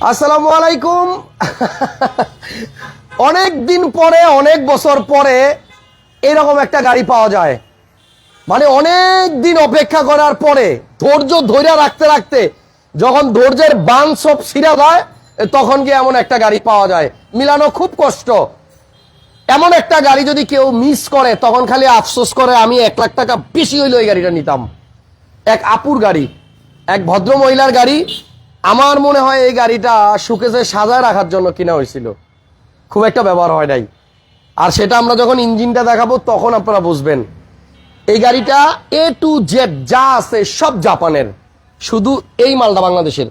আসসালামু আলাইকুম। অনেক দিন পরে, অনেক বছর পরে এরকম একটা গাড়ি পাওয়া যায়। মানে অনেক দিন অপেক্ষা করার পরে, ধৈর্য ধৈর্য রাখতে রাখতে, যখন ধৈর্যের বান সব ছিঁড়া যায়, তখন গিয়ে এমন একটা গাড়ি পাওয়া যায়। মিলানো খুব কষ্ট। এমন একটা গাড়ি যদি কেউ মিস করে, তখন খালি আফসোস করে, আমি এক লাখ টাকা বেশি হইলে ওই গাড়িটা নিতাম। এক আপুর গাড়ি, এক ভদ্র মহিলার গাড়ি আমার মনে হয় এই গাড়িটা সুকেসে সাজায় রাখার জন্য কিনা হয়েছিল। খুব একটা ব্যবহার হয় নাই। আর সেটা আমরা যখন ইঞ্জিনটা দেখাবো তখন আপনারা বুঝবেন। এই গাড়িটা এ টু জেড যা আছে সব জাপানের। শুধু এই মালটা বাংলাদেশের।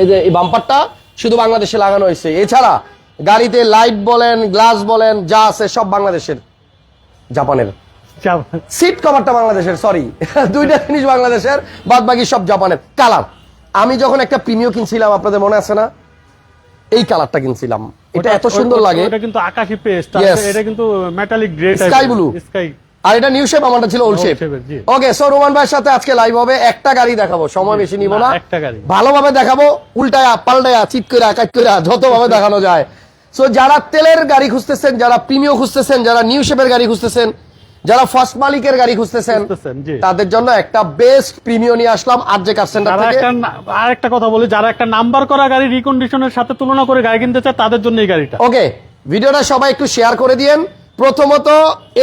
এই যে এই বাম্পারটা শুধু বাংলাদেশে লাগানো হয়েছে। এছাড়া গাড়িতে লাইট বলেন গ্লাস বলেন যা আছে সব বাংলাদেশের। জাপানের। সিট কভারটা বাংলাদেশের সরি দুইটা জিনিস বাংলাদেশের বাদ বাকি সব জাপানের। কালার আমি যখন একটা প্রিমিও কিনছিলাম আপনাদের মনে আছে না? এই কালারটা কিনছিলাম। এটা এত সুন্দর লাগে। এটা কিন্তু আকাশি পেস্ট এটা কিন্তু metallic grey Sky blue. Sky আর এটা নিউ শেপ আমারটা ছিল old shape. Okay so Roman ভাইয়ের সাথে আজকে লাইভ হবে। একটা গাড়ি দেখাবো সময় বেশি নিব না, না একটা গাড়ি। ভালোভাবে দেখাবো উল্টায়া পাল্টায়া চিট করে কাট করে যতভাবে দেখানো যায়। সো যারা তেলের গাড়ি খুঁজতেছেন যারা প্রিমিও খুঁজতেছেন যারা নিউ শেপের গাড়ি খুঁজতেছেন যারা ফার্স্ট মালিকের গাড়ি খুঁজতেছেন তাদের জন্য একটা বেস্ট প্রিমিয় নিয়ে আসলাম আর যে কার সেন্টার থেকে। আর একটা কথা বলি যারা একটা নাম্বার করা গাড়ি রিকন্ডিশনের সাথে তুলনা করে গাড়ি কিনতে চায় তাদের জন্য এই গাড়িটা। ওকে ভিডিওটা সবাই একটু শেয়ার করে দিয়েন। প্রথমত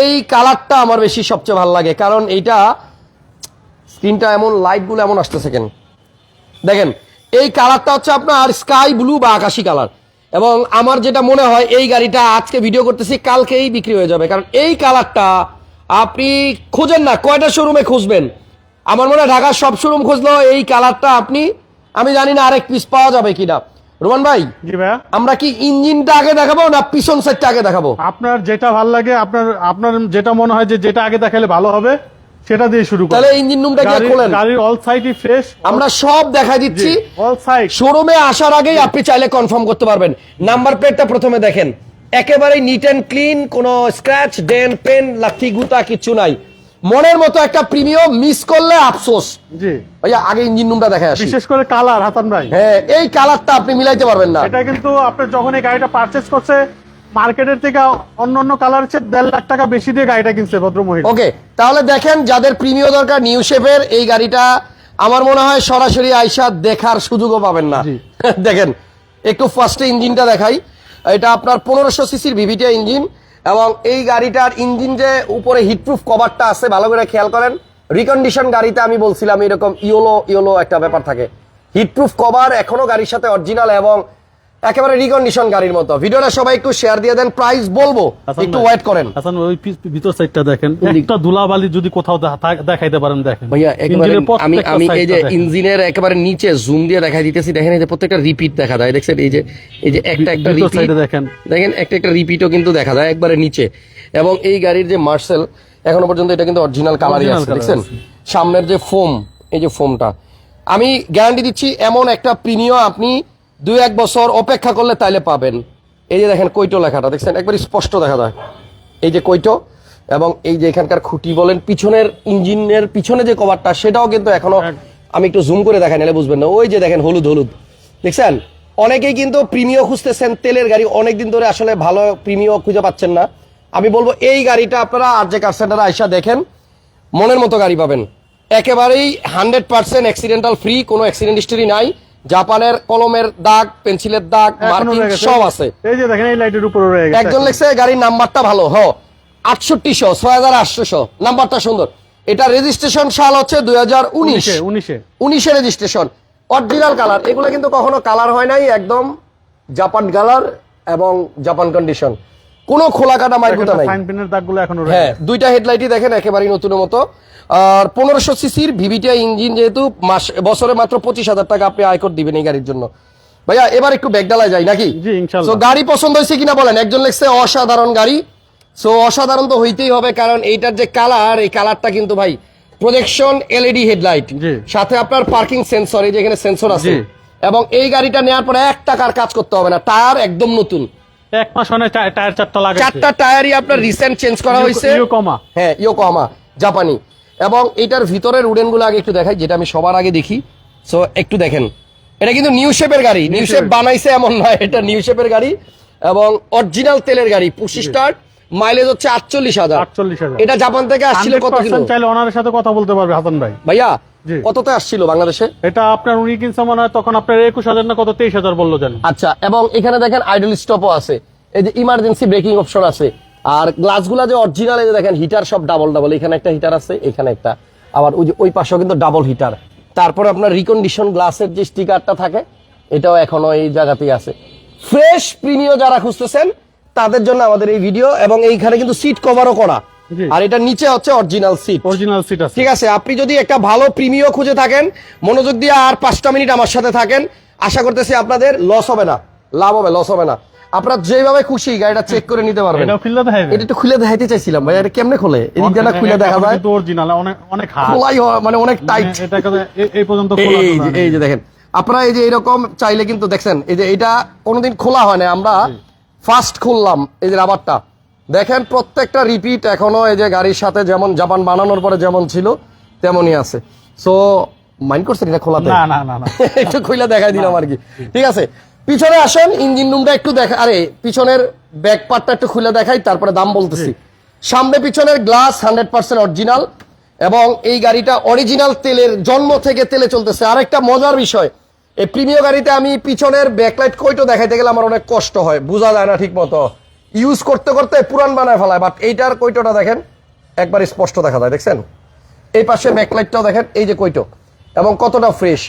এই কালারটা আমার বেশি সবচেয়ে ভালো লাগে কারণ এইটা স্ক্রিনটা এমন লাইটগুলো এমন আসতেছে কেন? দেখেন এই কালারটা হচ্ছে আপনার স্কাই ব্লু বা আকাশি কালার এবং আমার যেটা মনে হয় এই গাড়িটা আজকে ভিডিও করতেছি কালকেই বিক্রি হয়ে যাবে। কারণ এই কালারটা আপনি খুঁজেন না কয়টা শোরুমে খুঁজবেন? আমার মনে হয় ঢাকার সব শোরুম খুঁজলেও এই কালারটা আপনি আমি জানি না আরেক পিস পাওয়া যাবে কিনা। রোমান ভাই আমরা কি ইঞ্জিনটা আগে দেখাবো না পিছন সাইডটা আগে দেখাবো? আপনার যেটা ভালো লাগে আপনার আপনার যেটা মনে হয় যে যেটা আগে দেখালে ভালো হবে সেটা দিয়ে শুরু করুন। তাহলে ইঞ্জিন রুমটা গিয়ে খোলেন। গাড়ির অল সাইডই ফ্রেশ আমরা সব দেখাই দিচ্ছি। অল সাইড শোরুমে আসার আগেই আপনি চাইলে কনফার্ম করতে পারবেন। নাম্বার প্লেটটা প্রথমে দেখেন। একেবারেই নিট অ্যান্ড ক্লিন কোনো স্ক্র্যাচ ডেন পেন লাথি গুতা কিছু নাই। মনের মতো একটা প্রিমিয়াম মিস করলে আফসোস। জি। ভাইয়া আগে ইঞ্জিন রুমটা দেখে আসি। বিশেষ করে কালার হাসান ভাই। হ্যাঁ এই কালারটা আপনি মিলাইতে পারবেন না। এটা কিন্তু আপনি যখন এই গাড়িটা পারচেস করছে মার্কেটের থেকে অন্য অন্য কালার চেয়ে দেড় লাখ টাকা বেশি দিয়ে গাড়িটা কিনছে ভদ্র মহিলা ওকে তাহলে দেখেন যাদের প্রিমিয় দরকার নিউ শেপের এই গাড়িটা আমার মনে হয় সরাসরি আইসা দেখার সুযোগও পাবেন না। জি। দেখেন একটু ফার্স্টে ইঞ্জিনটা দেখাই। এটা আপনার পনেরোশো সিসির ভিভিটিয়া ইঞ্জিন এবং এই গাড়িটার ইঞ্জিন যে উপরে হিটপ্রুফ কভারটা আছে, ভালো করে খেয়াল করেন। রিকন্ডিশন গাড়িতে আমি বলছিলাম এরকম ইয়োলো ইয়োলো একটা ব্যাপার থাকে। হিটপ্রুফ কভার এখনও গাড়ির সাথে অরিজিনাল এবং একেবারে রিকন্ডিশন গাড়ির মতো। ভিডিওটা সবাই একটু শেয়ার দিয়ে দেন প্রাইস বলব একটু ওয়েট করেন। হাসান ওই ভিতর সাইডটা দেখেন। একটা ধুলাবালি যদি কোথাও দেখাইতে পারেন দেখেন। ভাইয়া একেবারে আমি আমি এই যে ইঞ্জিনের একেবারে নিচে জুম দিয়ে দেখা দিতেছি দেখেন এই যে প্রত্যেকটা রিপিট দেখা যায়। দেখছেন এই যে এই যে একটা একটা রিপিট দেখেন। দেখেন একটা একটা রিপিটও কিন্তু দেখা যায় একবারে নিচে। এবং এই গাড়ির যে মার্সেল এখনও পর্যন্ত এটা কিন্তু অরিজিনাল কালারই আছে দেখছেন? সামনের যে ফোম এই যে ফোমটা আমি গ্যারান্টি দিচ্ছি এমন একটা প্রিমিয়াম আপনি দুই এক বছর অপেক্ষা করলে তাইলে পাবেন। এই যে দেখেন কৈটো লেখাটা দেখছেন? একবার স্পষ্ট দেখা যায়। এই যে কৈটো এবং এই যে এখানকার খুঁটি বলেন পিছনের ইঞ্জিনের পিছনে যে কভারটা সেটাও কিন্তু এখনও আমি একটু জুম করে দেখাই নাহলে বুঝবেন না। ওই যে দেখেন হলুদ হলুদ। দেখছেন? অনেকেই কিন্তু প্রিমিয় খুঁজতেছেন তেলের গাড়ি অনেকদিন ধরে আসলে ভালো প্রিমিয় খুঁজে পাচ্ছেন না। আমি বলব এই গাড়িটা আপনারা আর যে কার সেন্টারে আইসা দেখেন মনের মতো গাড়ি পাবেন। একেবারেই হান্ড্রেড পার্সেন্ট অ্যাক্সিডেন্টাল ফ্রি কোনো অ্যাক্সিডেন্ট হিস্টরি নাই। জাপানের কলমের দাগ পেন্সিলের দাগ মার্কিং সব আছে। এই যে দেখেন এই লাইটের উপরে রয়ে গেছে। একজন লিখছে গাড়ির নাম্বারটা ভালো হ আটষট্টিশো ছয় হাজার আটশোশো নাম্বারটা সুন্দর। এটা রেজিস্ট্রেশন সাল হচ্ছে দুই হাজার উনিশ। উনিশে উনিশে। উনিশে রেজিস্ট্রেশন। অরিজিনাল কালার এগুলো কিন্তু কখনো কালার হয় নাই একদম জাপান কালার এবং জাপান কন্ডিশন কোনো খোলা কাটা মাইকুটা নাই। দাগগুলো এখনও হ্যাঁ দুইটা হেডলাইটই দেখেন একেবারেই নতুনের মতো। আর পনেরোশো সিসির ভিভিটিআই ইঞ্জিন যেহেতু মাস বছরে মাত্র পঁচিশ হাজার টাকা আপনি আয়কর দিবেন এই গাড়ির জন্য। ভাইয়া এবার একটু ব্যাগডালায় যাই নাকি। So, গাড়ি পছন্দ হয়েছে কিনা বলেন? একজন লেখছে অসাধারণ গাড়ি। সো অসাধারণ তো হইতেই হবে কারণ এইটার যে কালার এই কালারটা কিন্তু ভাই প্রজেকশন এলইডি হেডলাইট জি। সাথে আপনার পার্কিং সেন্সর এই যেখানে সেন্সর আছে। এবং এই গাড়িটা নেওয়ার পরে এক টাকার কাজ করতে হবে না টায়ার একদম নতুন। এক মাস না, টায়- টায়ার চারটা লাগাচ্ছে চারটা টায়ারই আপনার রিসেন্ট চেঞ্জ করা হয়েছে। ইয়োকোমা। হ্যাঁ ইয়োকোহামা জাপানি। এবং এটার ভিতরের উডেনগুলো আগে একটু দেখাই যেটা আমি সবার আগে দেখি। সো একটু দেখেন। এটা কিন্তু নিউ শেপের গাড়ি। নিউ শেপ বানাইছে এমন নয় এটা নিউ শেপের গাড়ি। এবং অরিজিনাল তেলের গাড়ি পুশি স্টার্ট মাইলেজ হচ্ছে আটচল্লিশ হাজার। আটচল্লিশ হাজার। এটা জাপান থেকে আসছিল কত চাইলে ওনার সাথে কথা বলতে পারবে হাসান ভাই। ভাইয়া। কততে আসছিল বাংলাদেশে? এটা আপনার উনি কিনছে মনে হয় তখন আপনার একুশ হাজার না কত তেইশ হাজার বলল জানি। আচ্ছা এবং এখানে দেখেন আইডল স্টপও আছে। এই যে ইমার্জেন্সি ব্রেকিং অপশন আছে। আর গ্লাসগুলা যে অরিজিনাল এই দেখেন হিটার সব ডাবল ডাবল এখানে একটা হিটার আছে এখানে একটা। আবার ওই যে ওই পাশেও কিন্তু ডাবল হিটার তারপরে আপনার রিকন্ডিশন গ্লাসের যে স্টিকারটা থাকে এটাও এখনও এই জায়গাতেই আছে। ফ্রেশ প্রিমিয় যারা খুঁজতেছেন তাদের জন্য আমাদের এই ভিডিও এবং এইখানে কিন্তু সিট কভারও করা। আর এটা নিচে হচ্ছে অরিজিনাল সিট অরিজিনাল সিট আছে। ঠিক আছে আপনি যদি একটা ভালো প্রিমিয় খুঁজে থাকেন মনোযোগ দিয়ে আর পাঁচটা মিনিট আমার সাথে থাকেন আশা করতেছি আপনাদের লস হবে না লাভ হবে লস হবে না। আপনারা যেভাবে খুশি গাড়িটা চেক করে নিতে পারবেন। এটাও খুললে দেখা এটা একটু খুলে দেখাইতে চাইছিলাম ভাই এটা কেমনে খোলে? এদিক দিয়ে না খুলে দেখা যায়। অরিজিনাল অনেক অনেক হার্ড খোলাই হয়, মানে অনেক টাইট এটা কথা- এই পর্যন্ত খোলা এই যে। এই দেখেন। আপনারা এই যে এরকম চাইলে কিন্তু দেখছেন এই যে এটা কোনোদিন খোলা হয় না আমরা ফার্স্ট খুললাম এই যে রাবারটা দেখেন প্রত্যেকটা রিপিট এখনও এই যে গাড়ির সাথে যেমন জাপান বানানোর পরে যেমন ছিল তেমনই আছে। সো মাইন্ড করছেন এটা খোলাতে? না না না একটু খুলে দেখাই দিলাম আর কি। ঠিক। আছে পিছনে আসেন ইঞ্জিন রুমটা একটু দেখা আরে পিছনের ব্যাক পার্টটা একটু খুলে দেখাই তারপরে দাম বলতেছি। সামনে পিছনের গ্লাস হান্ড্রেড পার্সেন্ট অরিজিনাল এবং এই গাড়িটা অরিজিনাল তেলের জন্ম থেকে তেলে চলতেছে। আরেকটা মজার বিষয় এই প্রিমিয় গাড়িতে আমি পিছনের ব্যাকলাইট কইটো দেখাইতে গেলে আমার অনেক কষ্ট হয় বোঝা যায় না ঠিক মতো ইউজ করতে করতে পুরান বানায় ফেলায় বাট এইটার কইটোটা দেখেন একবার স্পষ্ট দেখা যায় দেখছেন? এই পাশে ব্যাকলাইটটাও দেখেন এই যে কইটো। এবং কতটা ফ্রেশ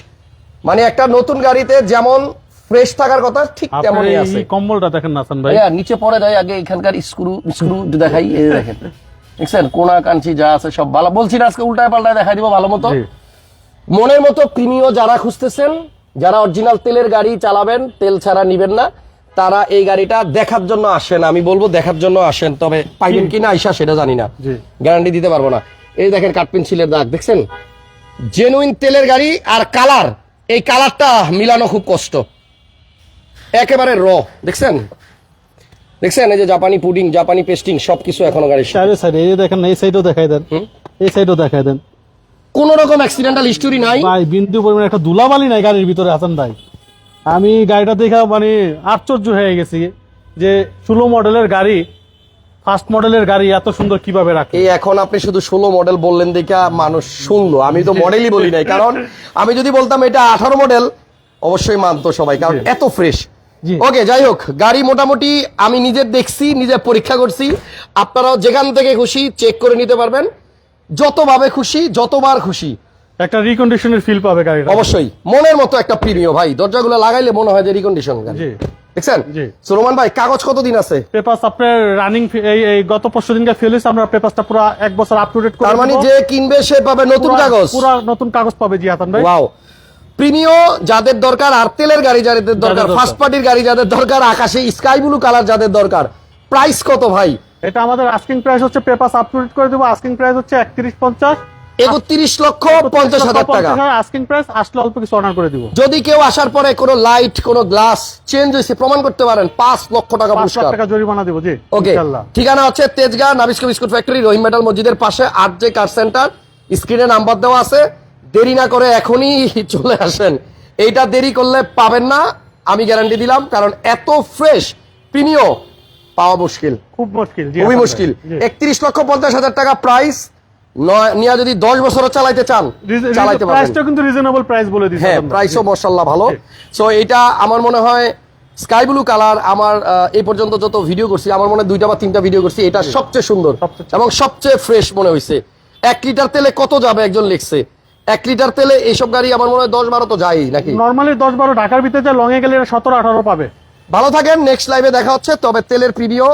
মানে একটা নতুন গাড়িতে যেমন ফ্রেশ থাকার কথা ঠিক তেমনই এই আছে। কম্বলটা দেখেন না হাসান ভাই? ভাইয়া নিচে পড়ে দেয় আগে এখানকার স্ক্রু স্ক্রু দেখাই এই যে দেখেন। দেখছেন? কোনা কাঞ্চি যা আছে সব ভালো। বলছি না আজকে উল্টায় পাল্টায় দেখাই দিব ভালো মতো। মনের মতো প্রিমিয় যারা খুঁজতেছেন যারা অরিজিনাল তেলের গাড়ি চালাবেন তেল ছাড়া নিবেন না। তারা এই গাড়িটা দেখার জন্য আসেন আমি বলব দেখার জন্য আসেন তবে পাইবেন কিনা আইসা সেটা জানি না। গ্যারান্টি দিতে পারব না। এই দেখেন কাঠপেন্সিলের দাগ দেখছেন? জেনুইন তেলের গাড়ি আর কালার এই কালারটা মিলানো খুব কষ্ট। একেবারে র দেখছেন? দেখছেন? এই যে জাপানি পুডিং জাপানি পেস্টিং সবকিছু এখনও গাড়ির সাথে। সাইডে সাইডে এই যে দেখেন এই সাইডও দেখাই দেন। এই সাইডও দেখাই দেন। কোনো রকম অ্যাক্সিডেন্টাল হিস্টোরি নাই। ভাই বিন্দু পরিমাণে একটা দুলাবালি নাই গাড়ির ভিতরে হাসান ভাই। আমি গাড়িটা দেখা মানে আশ্চর্য হয়ে গেছি যে ষোলো মডেলের গাড়ি ফার্স্ট মডেলের গাড়ি এত সুন্দর কীভাবে রাখে? এই এখন আপনি শুধু ষোলো মডেল বললেন দেখা মানুষ শুনলো। আমি তো মডেলই বলি নাই কারণ আমি যদি বলতাম এটা আঠারো মডেল অবশ্যই মানতো সবাই কারণ এত ফ্রেশ। ওকে যাই হোক গাড়ি মোটামুটি আমি নিজে দেখছি নিজে পরীক্ষা করছি। আপনারাও যেখান থেকে খুশি চেক করে নিতে পারবেন। যতভাবে খুশি যতবার খুশি। একটা রিকন্ডিশনের ফিল পাবে গাড়িটা। অবশ্যই। মনের মতো একটা প্রিমিয় ভাই। দরজাগুলো লাগাইলে মনে হয় যে রিকন্ডিশন গাড়ি। জি। দেখছেন? জি। সুরমান ভাই কাগজ কতদিন আছে? পেপারস আপনার রানিং এই গত পরশু দিনকে ফেলিস আমরা পেপারসটা পুরো এক বছর আপ টু ডেট করে তার মানে যে কিনবে সে পাবে নতুন কাগজ। পুরা নতুন কাগজ পাবে জি হাসান ভাই। ওয়াও প্রিমিয় যাদের দরকার আর তেলের গাড়ি যাদের দরকার। ফার্স্ট পার্টির গাড়ি যাদের দরকার আকাশে স্কাই ব্লু কালার যাদের দরকার। প্রাইস কত ভাই? এটা আমাদের আস্কিং প্রাইস হচ্ছে পেপারস আপ টু ডেট করে দেবো। আস্কিং প্রাইস হচ্ছে একত্রিশ পঞ্চাশ। একত্রিশ লক্ষ পঞ্চাশ হাজার টাকা। আস্কিং প্রাইস আসলে অল্প কিছু অর্ডার করে দিব। যদি কেউ আসার পরে কোনো লাইট কোনো গ্লাস চেঞ্জ হয়েছে প্রমাণ করতে পারেন পাঁচ লক্ষ টাকা পুরস্কার। টাকা জরিমানা দিব জি ওকে ঠিকানা হচ্ছে Tejgaon Nabisco biscuit factory Rahim metal মসজিদের পাশে আর জে কার সেন্টার স্ক্রিনে নাম্বার দেওয়া আছে। দেরি না করে এখনই চলে আসেন। এইটা দেরি করলে পাবেন না আমি গ্যারান্টি দিলাম কারণ এত ফ্রেশ প্রিমিয় পাওয়া মুশকিল। খুব মুশকিল জি খুবই মুশকিল। একত্রিশ লক্ষ পঞ্চাশ হাজার টাকা প্রাইস নিয়ে যদি দশ বছরও চালাইতে চান রিজ- চালাইতে পারবেন। প্রাইসটা কিন্তু রিজনেবল প্রাইস বলে দিচ্ছি হ্যাঁ প্রাইসও ভালো। সো এটা আমার মনে হয় স্কাই ব্লু কালার আমার এই পর্যন্ত যত ভিডিও করছি আমার মনে দুইটা বা তিনটা ভিডিও করছি এটা সবচেয়ে সুন্দর এবং সবচেয়ে ফ্রেশ মনে হয়েছে এক লিটার তেলে কত যাবে একজন লিখছে? এক লিটার তেলে এইসব গাড়ি আমার মনে হয় দশ বারো তো যাই নাকি? নর্মালি দশ বারো ঢাকার ভিতরে লং এ গেলে সতেরো আঠারো পাবে। ভালো থাকেন নেক্সট লাইভে দেখা হচ্ছে তবে তেলের প্রিভিও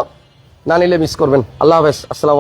না নিলে মিস করবেন। আল্লাহ হাফেজ আসসালাম